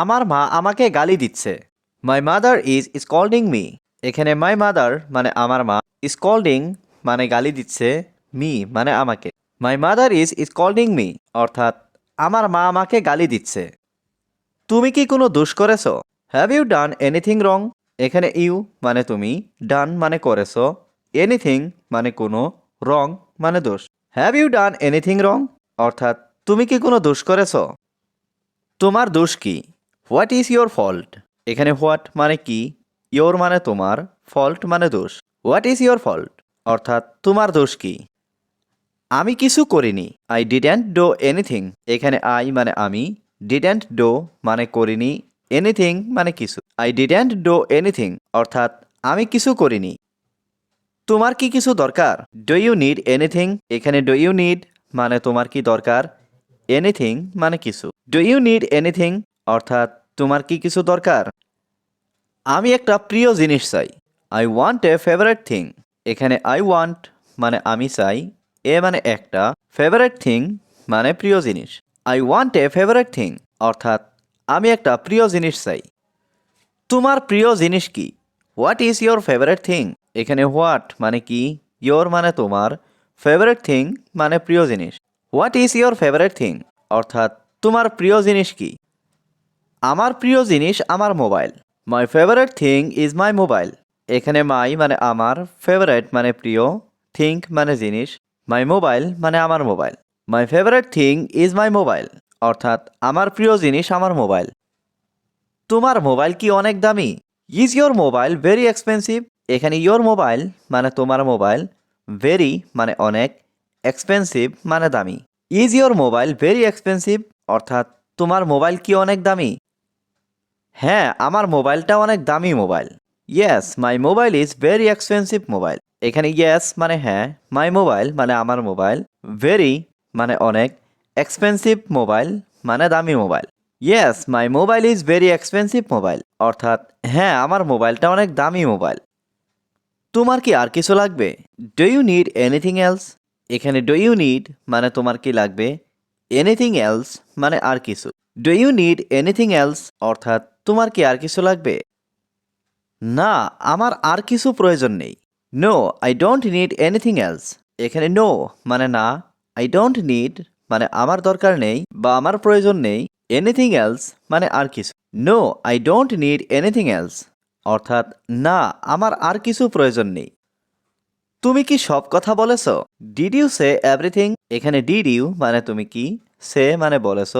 আমার মা আমাকে গালি দিচ্ছে। My mother is scolding me এখানে মাই মাদার মানে আমার মা স্কল্ডিং মানে গালি দিচ্ছে মি মানে আমাকে। My mother is scolding me অর্থাৎ আমার মা আমাকে গালি দিচ্ছে। তুমি কি কোনো দোষ করেছ? Have you done anything wrong এখানে ইউ মানে তুমি ডান মানে করেছ। এনিথিং মানে কোনো রং মানে দোষ। Have you done anything wrong অর্থাৎ তুমি কি কোনো দোষ করেছ? তোমার দোষ কি? What is your fault? এখানে হোয়াট মানে কি? ইয়োর মানে তোমার, ফল্ট মানে দোষ। What is your fault? অর্থাৎ তোমার দোষ কি? আমি কিছু করিনি, আই ডিডেন্ট ডো এনিথিং। এখানে আই মানে আমি, ডিডেন্ট ডো মানে করিনি, এনিথিং মানে কিছু। আই ডিডেন্ট ডো এনিথিং, অর্থাৎ আমি কিছু করিনি। তোমার কি কিছু দরকার? Do you need anything? এখানে ডু ইউ নিড মানে তোমার কি দরকার? এনিথিং মানে কিছু। Do you need anything? অর্থাৎ তোমার কি কিছু দরকার? আমি একটা প্রিয় জিনিস চাই। I want a favourite thing এখানে আই ওয়ান্ট মানে আমি চাই, এ মানে একটা। ফেভারেট থিং মানে প্রিয় জিনিস। I want a favourite thing অর্থাৎ আমি একটা প্রিয় জিনিস চাই। তোমার প্রিয় জিনিস কি? What is your favourite thing এখানে হোয়াট মানে কি? ইয়োর মানে তোমার। ফেভারেট থিং মানে প্রিয় জিনিস। What is your favourite thing অর্থাৎ তোমার প্রিয় জিনিস কি? আমার প্রিয় জিনিস আমার mobile. My favourite thing is my mobile এখানে মাই মানে আমার ফেভারেট মানে প্রিয় থিং মানে জিনিস মাই মোবাইল মানে আমার mobile. My favourite thing is my mobile অর্থাৎ আমার প্রিয় জিনিস আমার মোবাইল। তোমার মোবাইল কি অনেক দামি? Is your mobile very expensive এখানে ইয়োর মোবাইল মানে তোমার মোবাইল ভেরি মানে অনেক এক্সপেন্সিভ মানে দামি। Is your mobile very expensive অর্থাৎ তোমার মোবাইল কি অনেক দামি? হ্যাঁ আমার মোবাইলটা অনেক দামি mobile. Yes my mobile is very expensive mobile এখানে ইয়েস মানে হ্যাঁ মাই মোবাইল মানে আমার মোবাইল ভেরি মানে অনেক এক্সপেন্সিভ মোবাইল মানে দামি mobile yes my mobile is very expensive mobile অর্থাৎ হ্যাঁ আমার মোবাইলটা অনেক দামি মোবাইল তোমার কি আর কিছু লাগবে? Do you need anything else এখানে ডু ইউ নিড মানে তোমার কি লাগবে? এনিথিং এলস মানে আর কিছু। Do you need anything else অর্থাৎ তোমার কি আর কিছু লাগবে? না, আমার আর কিছু প্রয়োজন নেই। No I don't need anything else এখানে নো মানে না আই ডোন্ট নিড মানে আমার দরকার নেই বা আমার প্রয়োজন নেই এনিথিং এলস মানে আর কিছু। No I don't need anything else অর্থাৎ না, আমার আর কিছু প্রয়োজন নেই। তুমি কি সব কথা বলেছ? ডিড ইউ সে এভরিথিং এখানে ডিড ইউ মানে তুমি কি? সে মানে বলেছ।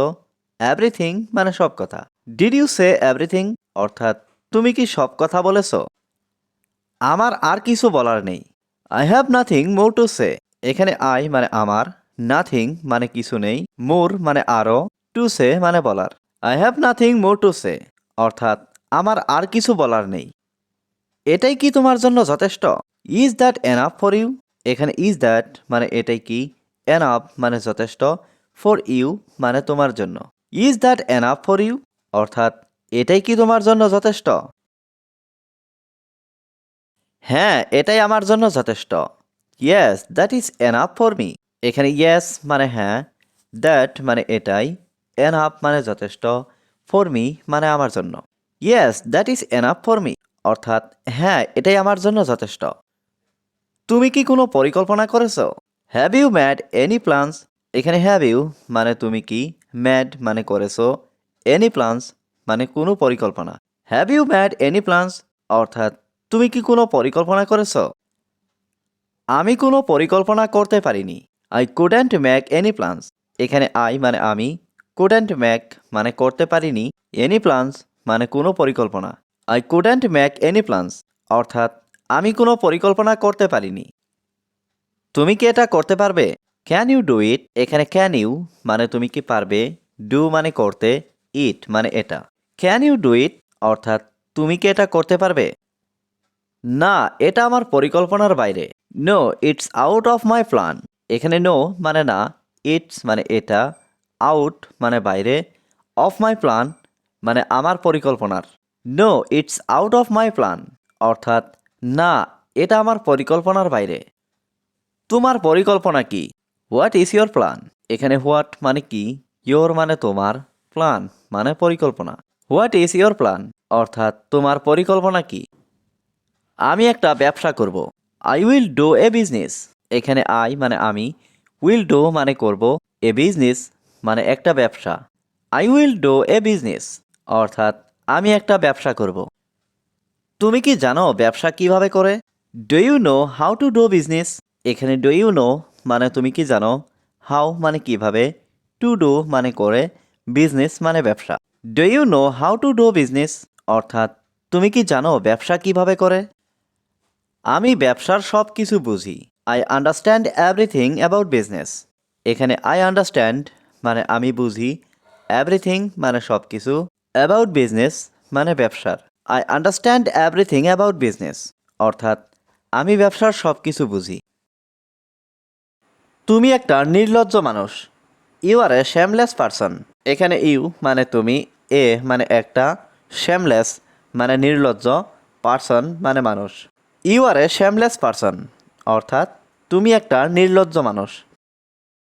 এভরিথিং মানে সব কথা। ডিড ইউ সে এভরিথিং অর্থাৎ, তুমি কি সব কথা বলেছ? আমার আর কিছু বলার নেই। I have nothing more to say এখানে আই মানে আমার নাথিং মানে কিছু নেই মোর মানে আরও টু সে মানে বলার। I have nothing more to say অর্থাৎ, আমার আর কিছু বলার নেই। এটাই কি তোমার জন্য যথেষ্ট? Is that enough for you এখানে ইজ দ্যাট মানে এটাই কি? এনাফ মানে যথেষ্ট। ফর ইউ মানে তোমার জন্য। Is that enough for you অর্থাৎ এটাই কি তোমার জন্য যথেষ্ট? হ্যাঁ এটাই আমার জন্য যথেষ্ট। Yes that is enough for me এখানে ইয়েস মানে হ্যাঁ দ্যাট মানে এটাই এন এনাফ মানে যথেষ্ট ফর মি মানে আমার জন্য। Yes that is enough for me অর্থাৎ হ্যাঁ এটাই আমার জন্য যথেষ্ট। তুমি কি কোনো পরিকল্পনা করেছ? Have you made any plans এখানে হ্যাভ ইউ মানে তুমি কি ম্যাড মানে করেছ। এনি প্ল্যান্স মানে কোনো পরিকল্পনা। Have you made any plans অর্থাৎ, তুমি কি কোনো পরিকল্পনা করেছ? আমি কোনো পরিকল্পনা করতে পারিনি। I couldn't make any plans এখানে আই মানে আমি কুডেন্ট ম্যাক মানে করতে পারিনি। এনি প্ল্যান্স মানে কোনো পরিকল্পনা। I couldn't make any plans অর্থাৎ, আমি কোনো পরিকল্পনা করতে পারিনি। তুমি কি এটা করতে পারবে? ক্যান ইউ ডু ইট এখানে ক্যান ইউ মানে তুমি কি পারবে? ডু মানে করতে। ইট মানে এটা। ক্যান ইউ ডু ইট অর্থাৎ, তুমি কি এটা করতে পারবে? না, এটা আমার পরিকল্পনার বাইরে। No it's out of my plan এখানে নো মানে না ইটস মানে এটা আউট মানে বাইরে অফ মাই প্ল্যান মানে আমার পরিকল্পনার। No it's out of my plan অর্থাৎ, না, এটা আমার পরিকল্পনার বাইরে। তোমার পরিকল্পনা কি? হোয়াট ইজ ইয়োর প্ল্যান এখানে হোয়াট মানে কি? ইয়োর মানে তোমার। প্ল্যান মানে পরিকল্পনা। হোয়াট ইজ ইয়োর প্ল্যান অর্থাৎ তোমার পরিকল্পনা কি? আমি একটা ব্যবসা করব। I will do a business এখানে আই মানে আমি উইল ডু মানে করব। এ বিজনেস মানে একটা ব্যবসা। I will do a business অর্থাৎ আমি একটা ব্যবসা করব। তুমি কি জানো ব্যবসা কীভাবে করে? Do you know how to do business এখানে ডু ইউ নো মানে তুমি কি জানো? হাউ মানে কীভাবে? টু ডু মানে করে। বিজনেস মানে ব্যবসা। Do you know how to do business অর্থাৎ, তুমি কি জানো ব্যবসা কীভাবে করে? আমি ব্যবসার সব কিছু বুঝি। I understand everything about business এখানে আই আন্ডারস্ট্যান্ড মানে আমি বুঝি। এভরিথিং মানে সব কিছু। অ্যাবাউট বিজনেস মানে ব্যবসার। I understand everything about business অর্থাৎ, আমি ব্যবসার সব কিছু বুঝি। তুমি একটা নির্লজ্জ মানুষ। You are a shameless person এখানে ইউ মানে তুমি, এ মানে একটা শ্যামলেস মানে নির্লজ্জ পার্সন মানে মানুষ। ইউ আর এ শ্যামলেস পার্সন অর্থাৎ তুমি একটা নির্লজ্জ মানুষ।